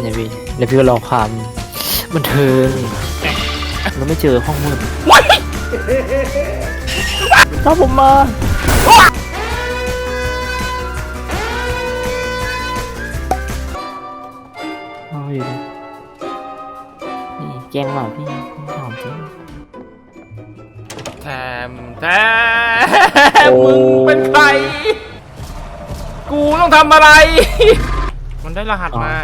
เนี่ยพี่แล้วพี่ก็ลองความบันเทิงแล้วไม่เจอห้องมืดว้ายถ้าผมมาเอาอยู่ดินี่แกล้งหมาพี่หอมจริงแถมแถมมึงเป็นใคร กูต้องทำอะไร มันได้รหัสมา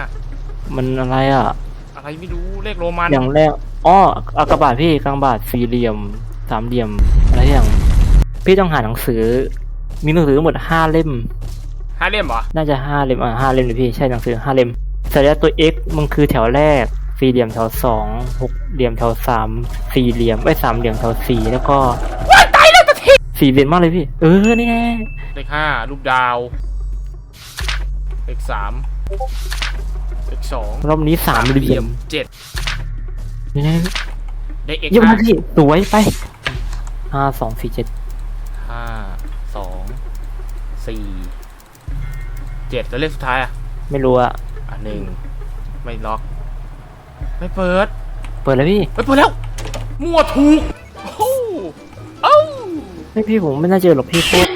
มันอะไรอะ อะไรไม่รู้เลขโรมันอย่างแรกอ้ออากาบาทพี่กลางบาทสี่เหลี่ยม สามเหลี่ยม อะไรอย่าง พี่ต้องหาหนังสือ มีหนังสือทั้งหมดห้าเล่ม ห้าเล่มเหรอ น่าจะห้าเล่มอะห้าเล่มเลยพี่ใช่หนังสือห้าเล่มเสร็จแล้วตัว x มันคือแถวแรก สี่เหลี่ยมแถวสองหกเหลี่ยมแถวสามสี่เหลี่ยมไอ้ยสามเหลี่ยมแถวสี่แล้วก็ว้ายตายแล้วตะทีสี่เหลี่ยมมากเลยพี่ เออ นี่แน่เลขห้ารูปดาว เลขสาม เลขสองรอบนี้สามเหลี่ยมเจ็ดนี่แน่เลขเอกเยี่ยมห้ามากพี่สวยไปห้าสองสี่เจ็ดห้าสองสี่เจ็ดแล้วเลขสุดท้ายอะไม่รู้อะอะหนึ่งไม่ล็อก ไม่เปิด เปิดแล้วพี่ไม่เปิดแล้วมั่วถูกโอ้โหเอ้าไม่พี่ผมไม่น่าเจอหรอกพี่โคตร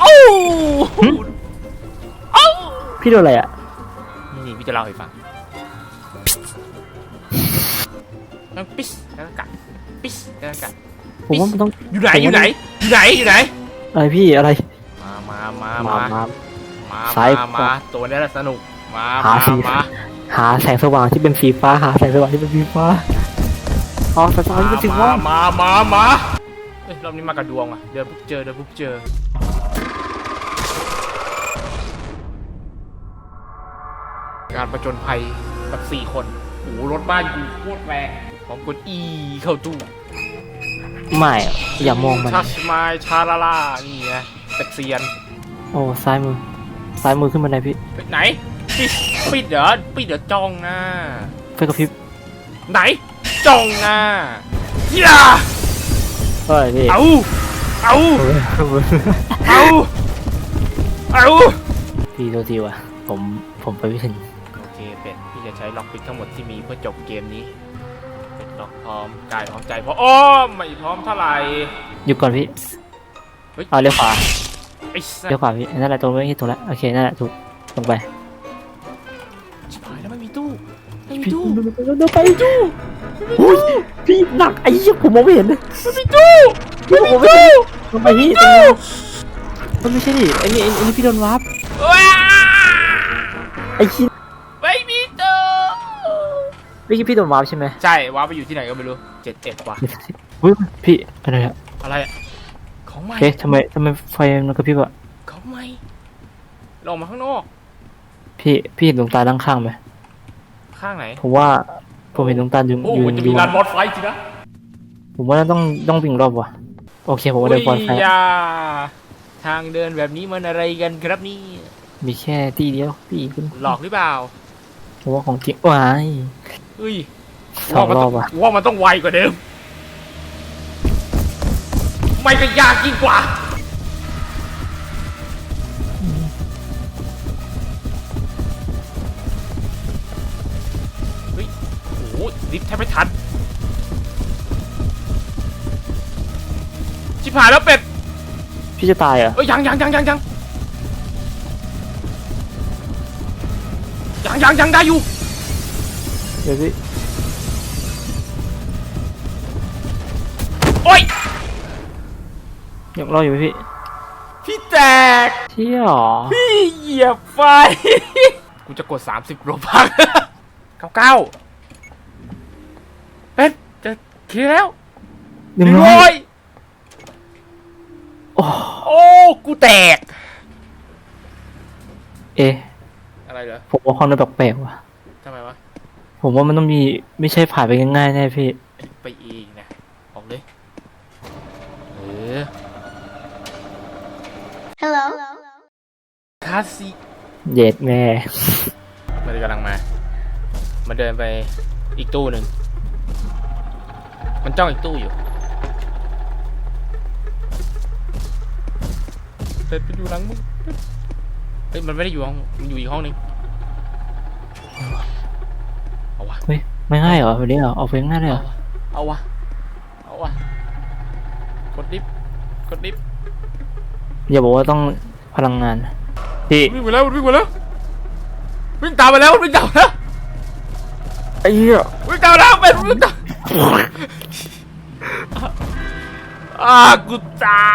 เอ้าหึเอ้า พี่โดนอะไรอะนี่นี่พี่จะเล่าให้ฟังแล้วปิสแล้วก็กัดปิสแล้วก็กัดผมว่ามันต้องอยู่ไหนผมว่าอยู่ไหนอยู่ไหนอยู่ไหนอะไรพี่อะไรมามามามามามา มาซ้าย มามาตัวนี้แหละสนุก มาหามาสี มาหาแสงสว่างที่เป็นสีฟ้าหาแสงสว่างที่เป็นสีฟ้าอ๋อแสงสว่างที่เป็นสีมาฟ้ามามามาเอ้ยรอบนี้มากับดวงอะเดินปุ๊บเจอเดินปุ๊บเจอ การประจนภัยกับสี่คนโอ้โหรถบ้านกูโคตรแรงของกดอีเข้าตู้ไม่อะอย่ามองมันชัชมายชาลาลานี่ไงเต็กเซียนโอ้ซ้ายมือ ซ้ายมือขึ้นบันไดพี่ไปไหนปิดปิดเดี๋ยวปิดเดี๋ยวจ้องหน้า ไฟกระพริบไหนจ้องหน้าอย่าเฮ้ยพี่เอาเอาเออเอาเอา พี่โทษทีว่ะผมผมไปไม่ถึง ใช้ล็อกปิกทั้งหมดที่มีเพื่อจบเกมนี้เป็ดล็อกพร้อมกายพร้อมใจพร้อมอ้อมไม่พร้อมเท่าไหร่ หยุดก่อนพี่เฮ้ย เอาเลี้ยวขวาไอ้สัสเลี้ยวขวาพี่นั่นแหละตรงไม่ใช่ตรงแล้วโอเคนั่นแหละถูกตรงไปชิบหายแล้วไม่มีตู้ไม่มีพี่ตู้เดินไปตู้อุ้ยพี่หนักไอ้เหี้ยผมมองไม่เห็นเลยไม่มีตู้พี่ผมไม่เห็นมันไปที่ตรงนั้นมันไม่ใช่ดิไอ้นี่ไอ้นี่พี่โดนวาร์ปว้าไอ้ชิ้นไม่มีตู้ เมื่อกี้พี่โดนวาร์ปใช่ไหมใช่ว้าไปอยู่ที่ไหนก็ไม่รู้เจ็ดเอ็ดว่ะเฮ้ยพี่อะไรอะอะไรอะของใหม่เอ๊ะทำไมทำไมไฟมันกระพริบอะของใหม่ลงมาข้างนอกพี่พี่เห็นดวงตาด้านข้างไหมข้างไหนผมว่าผมเห็นดวงตายืนโอ้ยืมันนจะยืมีนลานบอสไฟจริงนะผมว่าต้องต้องวิ่งรอบว่ะโอเคผมว่าเดินบอลไฟยาทางเดินแบบนี้มันอะไรกันครับนี่มีแค่ที่เดียวพี่คุณหลอกหรือเปล่าผมว่าของจริงว้าย เฮ้ยสองว่ามันรต้ออบงว่ะว่ามันต้องไวกว่าเดิม ไม่ก็ยากยิ่งกว่า เฮ้ยโอ้โหลิฟต์แทบไม่ทัน ชิบหายแล้วเป็ด พี่จะตายเหรอะเอ้ยยังยังยังยังยังยังยังยังได้อยู่ เดี๋ยวพี่โอ้ยยังรออยู่ไหมพี่ พี่แตกเชี่ยหรอพี่เหยียบไฟ กูจะกด 30โลพักเก้าเก้าเป็ดจะเคลียร์แล้วหนึ่งหนึ่งร้ร้ออยยโอ้โอ้กูแตก เอ๊ะอะไรเหรอ ผมว่าความนั้นแปลกๆว่ะทำไมวะ ผมว่ามันต้องมีไม่ใช่ผ่านไปง่ายๆแน่พี่ไปอีกนะออกเลยเออ Hello. คาสิเย็ดแม่มันกำลังมา มันเดินไปอีกตู้หนึ่ง มันจ้องอีกตู้อยู่เป็ดไปอยู่หลังมึงเป็ดเฮ้ยมันไม่ได้อยู่ห้องมันอยู่อีกห้องนึงเอาวะเฮ้ย ไม่ง่ายเหรอวันนี้เหรอออกเพลงง่ายเลยเหรอเอาวะ เอาวะ กดลิฟต์กดลิฟต์อย่าบอกว่าต้องพลังงานพี่วิ่งไปแล้ววิ่งไปแล้ว วิ่งตามไปแล้ววิ่งตามไปแล้วไอ้เหี้ยวิ่งตามไปแล้วเป็นวิ่งตามอ่ากูตา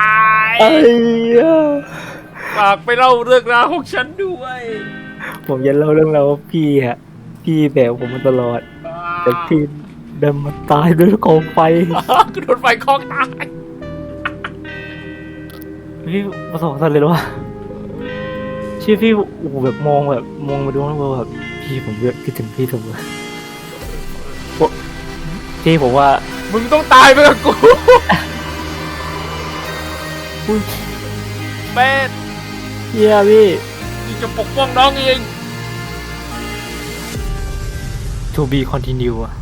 ยไอ้เหี้ยฝากไปเล่าเรื่องราวของฉันด้วย ผมจะเล่าเรื่องราวว่าพี่ฮะ พี่แบกผมมาตลอด แต่พี่เดินมาตายด้วยกองไฟอ่ากูโดนไฟคลอกตายพี่ประสบความสำเร็จแล้ววะชื่อพี่โอ้โหแบบมองแบบมองมาดูแล้วแบบพี่ผมเยอะคิดถึงพี่เสมอโอ้พี่ผมว่า มึงต้องตายไปกับกูอุ้ยเป็ดเฮียพี่กูจะปกป้องน้องเอง to be continue อะ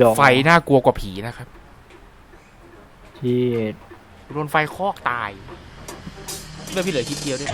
ดอกไฟน่ากลัวกว่าผีนะครับที่โดนไฟคลอกตายเลือดพี่เหลือคิดเดียวด้วย